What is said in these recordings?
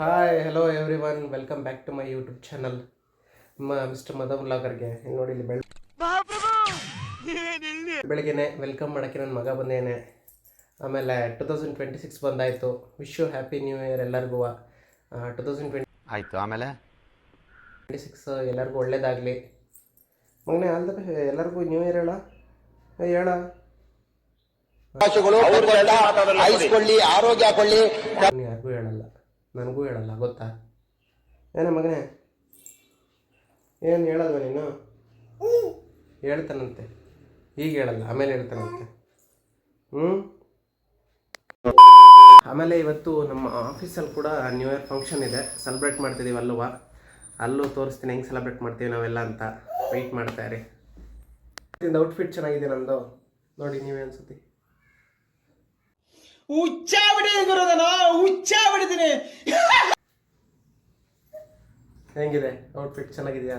Hi hello everyone welcome back to my YouTube channel ನಿಮ್ಮ mister ಮದ ವ್ಲಾಗರ್ಗೆ ಇಲ್ಲಿ ನೋಡಿ ಇಲ್ಲಿ ಬೆಳ ಬೆಳಗ್ಗೆನೆ ವೆಲ್ಕಮ್ ಮಾಡೋಕ್ಕೆ ನನ್ನ ಮಗ ಬಂದೇನೆ. ಆಮೇಲೆ two thousand twenty six ಬಂದಾಯಿತು. Wish you happy new year ಎಲ್ಲರಿಗೂ. ಟು ತೌಸಂಡ್ ಟ್ವೆಂಟಿ ಆಯ್ತು ಆಮೇಲೆ? ಟ್ವೆಂಟಿ ಸಿಕ್ಸ್ ಎಲ್ಲರಿಗೂ ಒಳ್ಳೇದಾಗಲಿ. ಮಗನೇ ಆಲ್ ದ ಎಲ್ಲರಿಗೂ ನ್ಯೂ ಇಯರ್ ಹೇಳ? ಹೇಳ? ಆರೋಗ್ಯ ಯಾರಿಗೂ ಹೇಳಲ್ಲ. ನನಗೂ ಹೇಳಲ್ಲ, ಗೊತ್ತಾ? ಏನ ಮಗನೇ? ಏನು ಹೇಳಲ್ವ ನೀನು? ಹೇಳ್ತಾನಂತೆ. ಈಗ ಹೇಳಲ್ಲ, ಆಮೇಲೆ ಹೇಳ್ತಾನಂತೆ. ಹ್ಞೂ ಆಮೇಲೆ ಇವತ್ತು ನಮ್ಮ ಆಫೀಸಲ್ಲಿ ಕೂಡ ನ್ಯೂ ಇಯರ್ ಫಂಕ್ಷನ್ ಇದೆ. ಸೆಲೆಬ್ರೇಟ್ ಮಾಡ್ತಿದ್ದೀವಿ ಅಲ್ಲುವ. ಅಲ್ಲೂ ತೋರಿಸ್ತೀನಿ, ಹೆಂಗೆ ಸೆಲೆಬ್ರೇಟ್ ಮಾಡ್ತೀವಿ ನಾವೆಲ್ಲ ಅಂತ. ವೆಯ್ಟ್ ಮಾಡ್ತಾ ಇರಿ. ಔಟ್ಫಿಟ್ ಚೆನ್ನಾಗಿದೆ ನಮ್ಮದು ನೋಡಿ ನೀವೇ ಅನ್ಸುತ್ತೆ. ಹುಚ್ಚ ಬಿಟ್ಟಿದ್ದೀನಿ ಗುರು ನಾನು ಹುಚ್ಚ ಬಿಟ್ಟಿದ್ದೀನಿ ಹೆಂಗಿದೆ? ಔಟ್ಫಿಟ್ ಚೆನ್ನಾಗಿದೆಯಾ?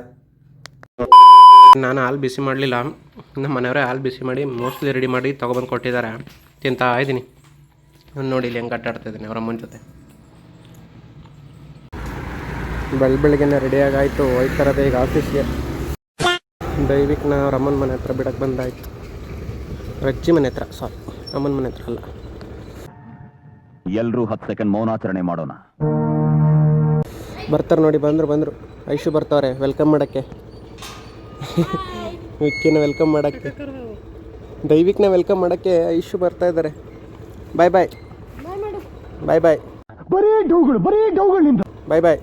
ನಾನು ಹಾಲು ಬಿಸಿ ಮಾಡಲಿಲ್ಲ. ನಮ್ಮ ಮನೆಯವರೇ ಹಾಲು ಬಿಸಿ ಮಾಡಿ ಮೋಸ್ಟ್ಲಿ ರೆಡಿ ಮಾಡಿ ತೊಗೊಬಂದು ಕೊಟ್ಟಿದ್ದಾರೆ. ತಿಂತಾ ಇದ್ದೀನಿ ನೋಡಿ ಇಲ್ಲಿ ಹೆಂಗೆ ಆಟಾಡ್ತಾ ಇದ್ದೀನಿ ಅವ್ರ ಅಮ್ಮನ ಜೊತೆ. ಬೆಳ ಬೆಳಗ್ಗೆನೆ ರೆಡಿಯಾಗಾಯಿತು ಹೋಯ್ತಾರದೆ ಈಗ ಆಫೀಸ್ಗೆ ದೈವಿಕ್ನ ಅವ್ರ ಅಮ್ಮನ ಮನೆ ಹತ್ರ ಬಿಡಕ್ಕೆ ಬಂದಾಯಿತು. ರಜ್ಜಿ ಮನೆ ಹತ್ರ ಸಾರಿ ಅಮ್ಮನ ಮನೆ ಹತ್ರ ಅಲ್ಲ. ಎಲ್ರೂ ಹತ್ತು ಸೆಕೆಂಡ್ ಮೌನಾಚರಣೆ ಮಾಡೋಣ. ಬರ್ತಾರೆ ನೋಡಿ ಬಂದರು ಬಂದರು. ಐಶು ಬರ್ತಾವ್ರೆ ವೆಲ್ಕಮ್ ಮಾಡೋಕ್ಕೆ. ವಿಕ್ಕಿನ ವೆಲ್ಕಮ್ ಮಾಡೋಕ್ಕೆ. ದೈವಿಕ್ನ ವೆಲ್ಕಮ್ ಮಾಡೋಕ್ಕೆ ಐಶು ಬರ್ತಾ ಇದ್ದಾರೆ. ಬಾಯ್ ಬಾಯ್ ಬಾಯ್ ಬಾಯ್ ಬರೀ ಡೌಗಳು ಬರೀ ಡೌಗಳಿಂದ ಬಾಯ್ ಬಾಯ್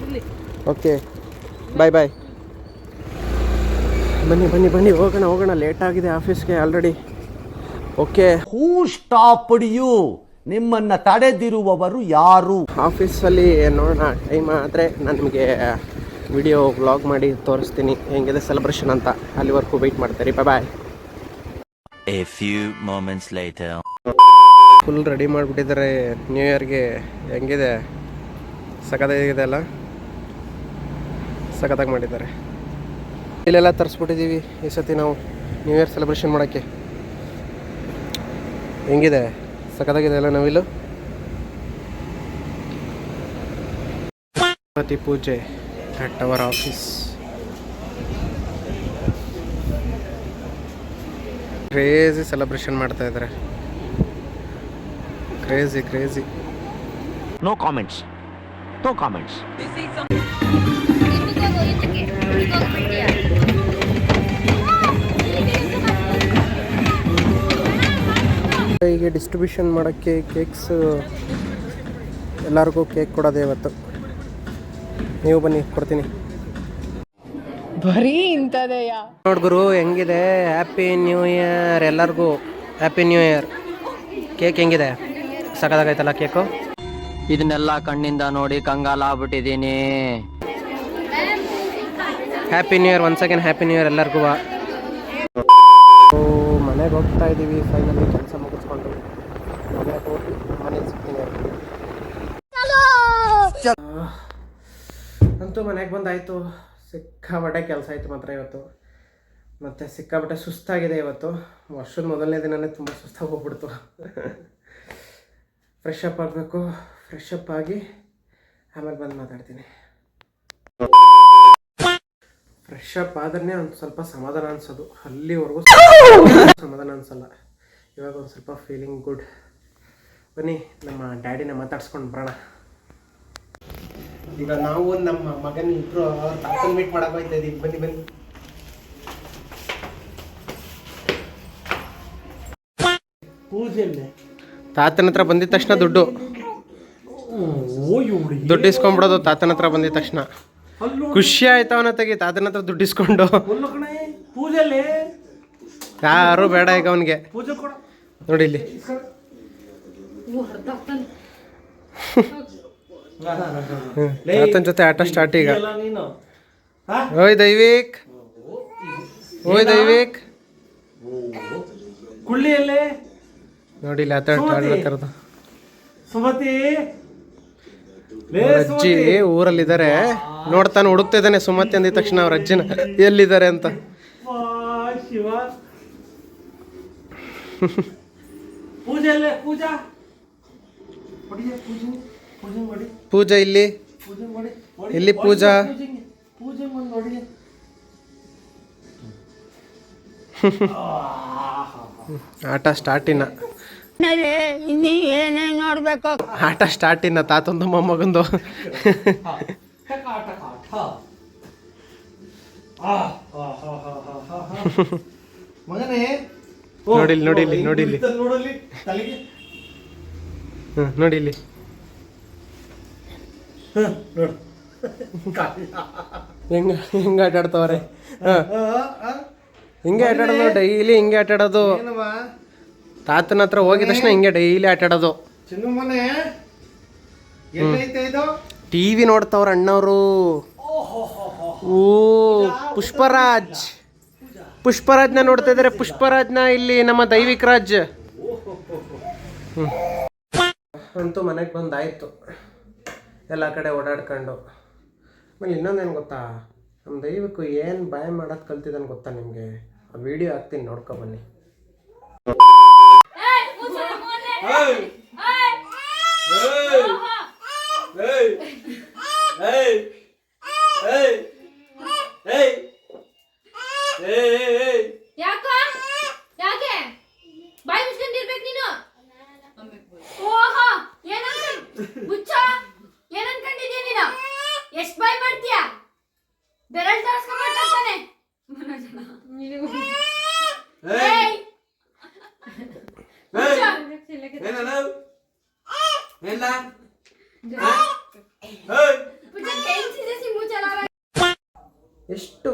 ಇರಲಿ ಓಕೆ ಬಾಯ್ ಬಾಯ್ ಬನ್ನಿ ಬನ್ನಿ ಬನ್ನಿ ಹೋಗೋಣ ಹೋಗೋಣ. ಲೇಟ್ ಆಗಿದೆ ಆಫೀಸ್ಗೆ already okay who stopped you ನಿಮ್ಮನ್ನ ತಡೆದಿರುವವರು ಯಾರು? ಆಫೀಸಲ್ಲಿ ನೋಡೋಣ ಟೈಮ್ ಆದರೆ ನಾನು ನಿಮಗೆ ವಿಡಿಯೋ ವ್ಲಾಗ್ ಮಾಡಿ ತೋರಿಸ್ತೀನಿ. ಹೆಂಗಿದೆ ಸೆಲೆಬ್ರೇಷನ್ ಅಂತ. ಅಲ್ಲಿವರೆಗೂ ವೆಯ್ಟ್ ಮಾಡ್ತಾರೆ. Bye bye a few moments later. Full ready ಮಾಡಿಬಿಟ್ಟಿದ್ದಾರೆ. ನ್ಯೂ ಇಯರ್ಗೆ ಹೆಂಗಿದೆ? ಸಖತ್ತಾಗಿದೆ ಅಲ್ಲ? ಸಖತ್ತಾಗಿ ಮಾಡಿದ್ದಾರೆ. ಇಲ್ಲೆಲ್ಲ ತರಿಸ್ಬಿಟ್ಟಿದ್ದೀವಿ ಈ ಸತಿ ನಾವು ನ್ಯೂ ಇಯರ್ ಸೆಲೆಬ್ರೇಷನ್ ಮಾಡೋಕ್ಕೆ. ಹೆಂಗಿದೆ? ಸಖತ್ತಾಗಿದೆ ಅಲ್ಲ ನವಿಲು? ಗಣಪತಿ ಪೂಜೆ at our office crazy celebration ಮಾಡ್ತಾ ಇದ್ದಾರೆ. Crazy crazy no comments no comments ಹೀಗೆ ಡಿಸ್ಟ್ರಿಬ್ಯೂಷನ್ ಮಾಡೋಕ್ಕೆ ಕೇಕ್ಸ್ ಎಲ್ಲರಿಗೂ ಕೇಕ್ ಕೊಡೋದೇ ಇವತ್ತು. ನೀವು ಬನ್ನಿ ಕೊಡ್ತೀನಿ. ಬರೀ ಇಂಥದೆಯಾ? ನೋಡ್ಗುರು ಹೆಂಗಿದೆ? ಹ್ಯಾಪಿ ನ್ಯೂ ಇಯರ್ ಎಲ್ಲರಿಗೂ. ಹ್ಯಾಪಿ ನ್ಯೂ ಇಯರ್ ಕೇಕ್ ಹೆಂಗಿದೆ? ಸಕದಾಗೈತಲ್ಲ ಕೇಕು ಇದನ್ನೆಲ್ಲ ಕಣ್ಣಿಂದ ನೋಡಿ ಕಂಗಾಲ ಆಗ್ಬಿಟ್ಟಿದೀನಿ happy new year one second happy new year ಎಲ್ಲರಿಗೂ. ಮನೆಗೆ ಹೋಗ್ತಾ ಇದ್ದೀವಿ ಫೈನಲಿ ಕೆಲಸ ಮುಗಿಸ್ಕೊಂಡು ಮನೆಗೆ ಹೋಗಿ ಮನೆಗೆ ಸಿಗ್ತೀನಿ ಅಂತೂ ಮನೆಗೆ ಬಂದಾಯಿತು. ಸಿಕ್ಕಾಪಟ್ಟೆ ಕೆಲಸ ಆಯಿತು ಮಾತ್ರ ಇವತ್ತು. ಮತ್ತು ಸಿಕ್ಕಾಪಟ್ಟೆ ಸುಸ್ತಾಗಿದೆ ಇವತ್ತು. ವರ್ಷದ ಮೊದಲನೇ ದಿನವೇ ತುಂಬ ಸುಸ್ತಾಗಿ ಹೋಗ್ಬಿಡ್ತು. ಫ್ರೆಶ್ ಅಪ್ ಆಗಬೇಕು. ಫ್ರೆಶ್ ಅಪ್ ಆಗಿ ಆಮೇಲೆ ಬಂದು ಮಾತಾಡ್ತೀನಿ. ಫ್ರೆಶ್ ಅಪ್ ಆದ್ರೆ ಒಂದು ಸ್ವಲ್ಪ ಸಮಾಧಾನ ಅನ್ಸೋದು. ಅಲ್ಲಿವರೆಗೂ ಸಮಾಧಾನ ಅನ್ಸಲ್ಲ. ಇವಾಗ ಒಂದು ಸ್ವಲ್ಪ ಫೀಲಿಂಗ್ ಗುಡ್ ಬನ್ನಿ ನಮ್ಮ ಡ್ಯಾಡಿನ ಮಾತಾಡ್ಸ್ಕೊಂಡು ಬರೋಣ. ಈಗ ನಾವು ನಮ್ಮ ಮಗನ ಇಬ್ರು ಅವ್ರ ತಾತನ ಮೀಟ್ ಮಾಡಕ್ ಹೋಯ್ತಾ ಇದೀವಿ. ಬನ್ನಿ ಬನ್ನಿ. ತಾತನ ಹತ್ರ ಬಂದಿದ ತಕ್ಷಣ ದುಡ್ಡು. ದುಡ್ಡು ಇಸ್ಕೊಂಡ್ಬಿಡೋದು ತಾತನ ಹತ್ರ ಬಂದಿದ ತಕ್ಷಣ. ಖುಷಿ ಆಯ್ತು ಅವನ ತೆಗಿ ತಾತನ ಹತ್ರ ದುಡ್ಡು ಇಸ್ಕೊಂಡು. ಯಾರು ಬೇಡ ಈಗ ಅವನಿಗೆ. ಪೂಜೆ ಕೊಡ. ನೋಡಿ ಇಲ್ಲಿ. ತಾತನ ಜೊತೆ ಆಟ ಸ್ಟಾರ್ಟ್ ಈಗ. ಓಯ್ ದೈವಿಕ್. ಓಯ್ ದೈವಿಕ್. ಕುಳ್ಳಿಯಲ್ಲಿ ನೋಡಿ ಇಲ್ಲಿ ಸುಮತಿ. ಅಜ್ಜಿ ಊರಲ್ಲಿದ್ದಾರೆ. ನೋಡ್ತಾನೆ ಹುಡುಕ್ತಾ ಇದ್ದಾನೆ ಸುಮತಿ ಅಂದಿದ ತಕ್ಷಣ ಅವ್ರ ಅಜ್ಜಿನ. ಎಲ್ಲಿದ್ದಾರೆ ಅಂತ. ಪೂಜೆ ಶಿವ. ಪೂಜೆಯಲ್ಲೇ ಪೂಜಾ ಹೊಡಿಯ ಪೂಜೆ? ಪೂಜೆ ಮಾಡಿ. ಪೂಜಾ ಇಲ್ಲಿ? ಇಲ್ಲಿ ಪೂಜಾ? ಆಟ ಸ್ಟಾರ್ಟಿನ ಮಾಡಿ ನೋಡಿ. ಆಟ ಸ್ಟಾರ್ಟ್ ಇನ್ನ ಆಟ ಸ್ಟಾರ್ಟ್ ಇನ್ನ ತಾತಂದು ಮೊಮ್ಮಗಂದು. ನೋಡಿಲ್ಲ ನೋಡಿಲ್ಲ ಠ ಆ, ಆ, ಹ, ನೋಡಿ ಇಲ್ಲಿ. ಹ, ನೋಡು. ಹೆಂಗ ಹೆಂಗ ಆಟ ಆಡ್ತಾವ್ರೆ? ಹಾ. ಹಿಂಗೆ ಆಟ ಆಡೋದು ಡೈಲಿ ಹಿಂಗೆ ಆಟ ಆಡೋದು. ತಾತನ ಹತ್ರ ಹೋಗಿದ ತಕ್ಷಣ ಹಿಂಗೆ ಡೈಲಿ ಆಟ ಆಡೋದು. ಚಿನ್ನು ಮನೆ ಎಲ್ಲೈತೆ ಇದು? ಟಿ ವಿ ನೋಡ್ತಾವ್ರ ಅಣ್ಣವರು. ಓ ಪುಷ್ಪರಾಜ್. ಪುಷ್ಪರಾಜ್ನ ನೋಡ್ತಾ ಇದ್ದಾರೆ ಪುಷ್ಪರಾಜ್ನ ಇಲ್ಲಿ ನಮ್ಮ ದೈವಿಕ ರಾಜ್. ಹ್ಮ್. ಅಂತೂ ಮನೆಗೆ ಬಂದಾಯಿತು. ಎಲ್ಲ ಕಡೆ ಓಡಾಡ್ಕೊಂಡು. ಆಮೇಲೆ ಇನ್ನೊಂದೇನು ಗೊತ್ತಾ? ನಮ್ಮ ದೈವಕ್ಕೂ ಏನು ಭಯ ಮಾಡೋದು ಕಲ್ತಿದ್ದಾನೆ ಗೊತ್ತಾ ನಿಮಗೆ? ಆ ವಿಡಿಯೋ ಹಾಕ್ತೀನಿ, ನೋಡ್ಕೊ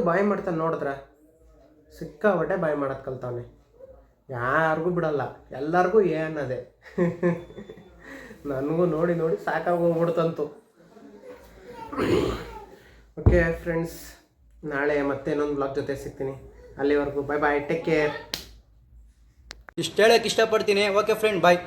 ಬಾಯಿ ಮಾಡ್ತಾನೆ ನೋಡಿದ್ರೆ, ಸಿಕ್ಕಾಪಟ್ಟೆ ಬಾಯಿ ಮಾಡೋದು ಕಲ್ತಾನೆ ಯಾರಿಗೂ ಬಿಡಲ್ಲ, ಎಲ್ಲರಿಗೂ ಏ ಅನ್ನೋದೆ. ನನಗೂ ನೋಡಿ ನೋಡಿ ಸಾಕಾಗಿ ಹೋಗ್ಬಿಡ್ತಂತು. ಓಕೆ ಫ್ರೆಂಡ್ಸ್ ನಾಳೆ ಮತ್ತೆ ಇನ್ನೊಂದು ಬ್ಲಾಗ್ ಜೊತೆ ಸಿಗ್ತೀನಿ. ಅಲ್ಲಿವರೆಗೂ ಬಾಯ್ ಬಾಯ್ ಟೇಕ್ ಕೇರ್ ಇಷ್ಟು ಹೇಳಕ್ಕೆ ಇಷ್ಟಪಡ್ತೀನಿ. Okay friend bye